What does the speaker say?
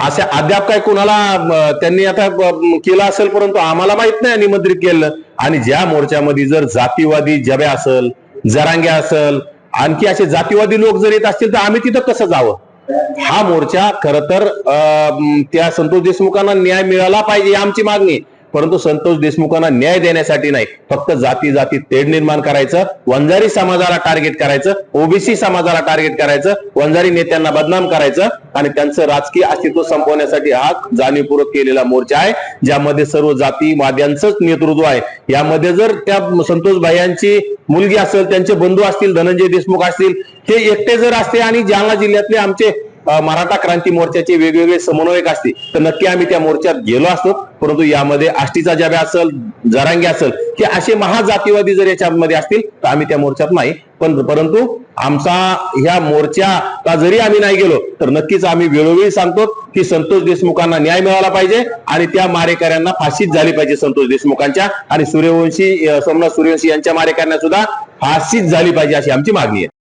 अशा अद्याप काय कोणाला त्यांनी आता केलं असेल परंतु आम्हाला माहीत नाही निमंत्रित केलं. आणि ज्या मोर्चामध्ये जर जातीवादी जबे असेल जरांगे असेल आणखी असे जातीवादी लोक जर येत असतील तर आम्ही तिथं कसं जावं? हा मोर्चा खर तर अं, त्या संतोष देशमुखांना न्याय मिळाला पाहिजे आमची मागणी परंतु संतोष देशमुखांना न्याय देण्यासाठी नाही. फक्त जाती जाती तेढ निर्माण करायचं वंजारी समाजाला टार्गेट करायचं ओबीसी समाजाला टार्गेट करायचं वंजारी नेत्यांना बदनाम करायचं आणि त्यांचं राजकीय अस्तित्व संपवण्यासाठी हा जाणीवपूर्वक केलेला मोर्चा आहे ज्यामध्ये सर्व जाती वाद्यांचंच नेतृत्व आहे. यामध्ये जर त्या संतोष भाईयांची मुलगी असेल त्यांचे बंधू असतील धनंजय देशमुख असतील ते एकटे जर असते आणि जालना जिल्ह्यातले आमचे मराठा क्रांती मोर्चाचे वेगवेगळे समन्वयक असते तर नक्की आम्ही त्या मोर्चात गेलो असतो. परंतु यामध्ये आष्टीचा जाबे असेल जरांगे असेल की असे महाजातीवादी जर याच्यामध्ये असतील तर आम्ही त्या मोर्चात नाही. पण परंतु आमचा ह्या मोर्चाला जरी आम्ही नाही गेलो तर नक्कीच आम्ही वेळोवेळी सांगतो की संतोष देशमुखांना न्याय मिळाला पाहिजे आणि त्या मारेकऱ्यांना फाशीच झाली पाहिजे संतोष देशमुखांच्या. आणि सूर्यवंशी सोमनाथ सूर्यवंशी यांच्या मारेकऱ्यांना सुद्धा फाशीच झाली पाहिजे अशी आमची मागणी आहे.